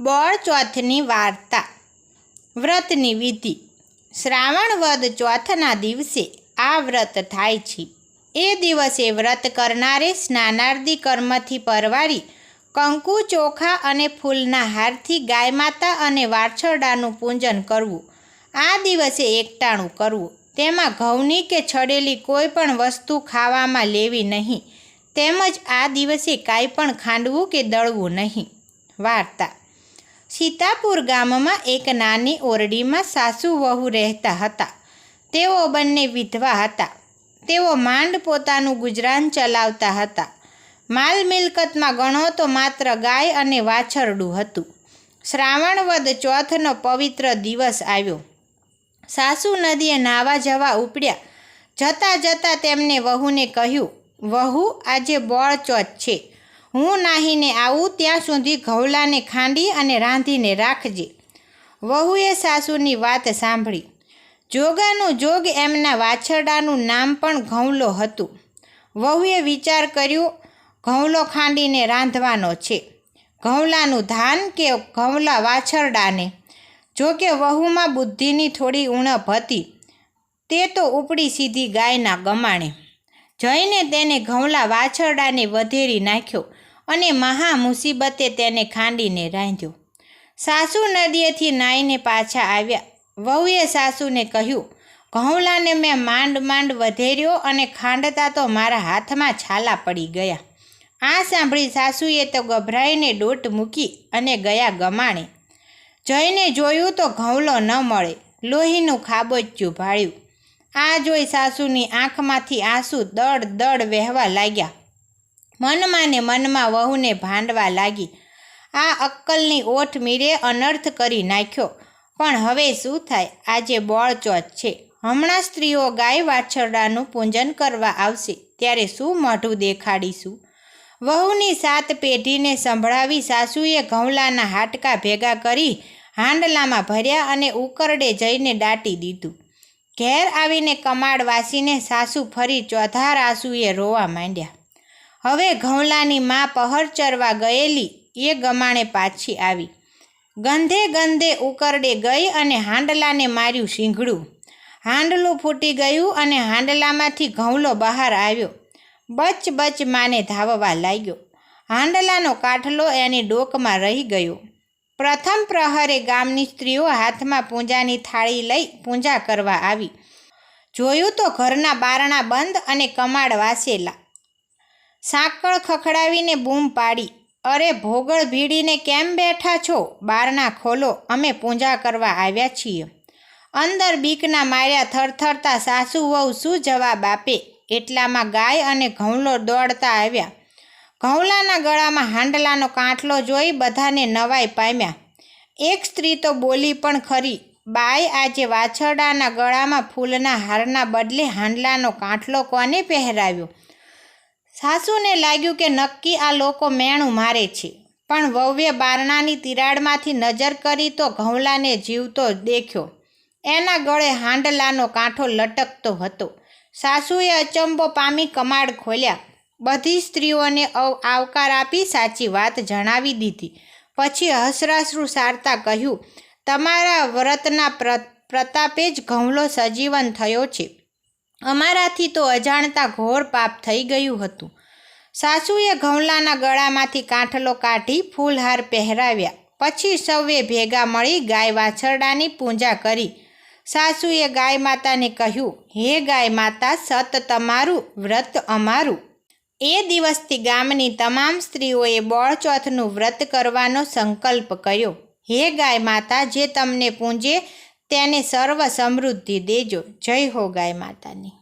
બળ ચોથની વાર્તા. વ્રતની વિધિ. શ્રાવણ વદ ચોથના દિવસે આ વ્રત થાય છે. એ દિવસે વ્રત કરનારે સ્નાનાર્દી કર્મથી પરવારી કંકુ, ચોખા અને ફૂલના હારથી ગાય માતા અને વાછરડાનું પૂજન કરવું. આ દિવસે એકટાણું કરવું. તેમાં ઘઉંની કે છડેલી કોઈ પણ વસ્તુ ખાવામાં લેવી નહીં. તેમજ આ દિવસે કાંઈ પણ ખાંડવું કે દળવું નહીં. વાર્તા. સીતાપુર ગામમાં એક નાની ઓરડીમાં સાસુ વહુ રહેતા હતા. તેઓ બંને વિધવા હતા. તેઓ માંડ પોતાનું ગુજરાન ચલાવતા હતા. માલ મિલકતમાં ગણો તો માત્ર ગાય અને વાછરડું હતું. શ્રાવણવદ ચોથનો પવિત્ર દિવસ આવ્યો. સાસુ નદીએ નાવા જવા ઉપડ્યા. જતાં જતાં તેમને વહુને કહ્યું, વહુ, આજે બોળચોથ છે. હું નાહીને આવું ત્યાં સુધી ઘઉલાને ખાંડી અને રાંધીને રાખજે. વહુએ સાસુની વાત સાંભળી. જોગાનું જોગ એમના વાછરડાનું નામ પણ ઘઉલો હતું. વહુએ વિચાર કર્યો, ઘઉલો ખાંડીને રાંધવાનો છે. ઘઉલાનું ધાન કે ઘઉલા વાછરડાને? જો કે વહુમાં બુદ્ધિની થોડી ઉણપ હતી, તે તો ઉપડી સીધી ગાયના ગમાણે. જઈને તેને ઘઉલા વાછરડાને વધેરી નાખ્યો. અને મહા મુસીબતે તેને ખાંડીને રાંધ્યો. સાસુ નદીએથી નાઈને પાછા આવ્યા. વહુએ સાસુને કહ્યું, ઘઉલાને મેં માંડ માંડ વધેર્યો અને ખાંડતા તો મારા હાથમાં છાલા પડી ગયા. આ સાંભળી સાસુએ તો ગભરાઈને ડોટ મૂકી અને ગયા ગમાણે. જઈને જોયું તો ઘઉલો ન મળે. લોહીનું ખાબોચ્યું ભાળ્યું. આ જોઈ સાસુની આંખમાંથી આંસુ દડ દડ વહેવા લાગ્યા. મનમાં ને મનમાં વહુને ભાંડવા લાગી. આ અક્કલની ઓઠ મીરે અનર્થ કરી નાખ્યો. પણ હવે શું થાય? આજે બોળચોથ છે. હમણાં સ્ત્રીઓ ગાય વાછરડાનું પૂજન કરવા આવશે. ત્યારે શું મોઢું દેખાડીશું? વહુની સાત પેઢીને સંભળાવી સાસુએ ઘઉલાના હાડકા ભેગા કરી હાંડલામાં ભર્યા અને ઉકરડે જઈને દાટી દીધું. ઘેર આવીને કમાડ વાસીને સાસુ ફરી ચોધાર આંસુએ રોવા માંડ્યા. હવે ઘઉલાની મા પહર ચરવા ગયેલી, એ ગમાણે પાછી આવી. ગંધે ગંધે ઉકરડે ગઈ અને હાંડલાને માર્યું શીંગડું હાંડલું ફૂટી ગયું અને હાંડલામાંથી ઘઉલો બહાર આવ્યો. બચ બચ માને ધાવવા લાગ્યો. હાંડલાનો કાઠલો એની ડોકમાં રહી ગયો. પ્રથમ પ્રહરે ગામની સ્ત્રીઓ હાથમાં પૂંજાની થાળી લઈ પૂજા કરવા આવી. જોયું તો ઘરના બારણા બંધ અને કમાડ વાસેલા. સાંકળ ખખડાવીને બૂમ પાડી. અરે ભોગળ ભીડીને કેમ બેઠા છો? બારણા ખોલો, અમે પૂજા કરવા આવ્યા છીએ. અંદર બીકના માર્યા થરથરતા સાસુ વહુ શું જવાબ આપે? એટલામાં ગાય અને ઘઉંલો દોડતા આવ્યા. ઘઉલાના ગળામાં હાંડલાનો કાંઠલો જોઈ બધાને નવાઈ પામ્યા. એક સ્ત્રી તો બોલી પણ ખરી બાય આજે વાછરડાના ગળામાં ફૂલના હારના બદલે હાંડલાનો કાંઠલો કોને પહેરાવ્યો? સાસુને લાગ્યું કે નક્કી આ લોકો મેણું મારે છે. પણ વહુએ બારણાની તિરાડમાંથી નજર કરી તો ઘઉલાને જીવતો દેખ્યો. એના ગળે હાંડલાનો કાંઠો લટકતો હતો. સાસુએ અચંબો પામી કમાડ ખોલ્યા. બધી સ્ત્રીઓને આવકાર આપી સાચી વાત જણાવી દીધી. પછી હસરાસરું સારતા કહ્યું, તમારા વ્રતના પ્રતાપે જ ઘઉલો સજીવન થયો છે. અમારાથી તો અજાણતા ઘોર પાપ થઈ ગયું હતું. સાસુએ ઘઉલાના ગળામાંથી કાંઠલો કાઢી ફૂલહાર પહેરાવ્યા. પછી સૌએ ભેગા મળી ગાય વાછરડાની પૂજા કરી. સાસુએ ગાય માતાને કહ્યું, હે ગાય માતા, સત તમારું, વ્રત અમારું. એ દિવસથી ગામની તમામ સ્ત્રીઓએ બોળચોથનું વ્રત કરવાનો સંકલ્પ કર્યો. હે ગાય માતા, જે તમને પૂંજે તેને સર્વ સમૃદ્ધિ દેજો. જય હો ગાય માતાની.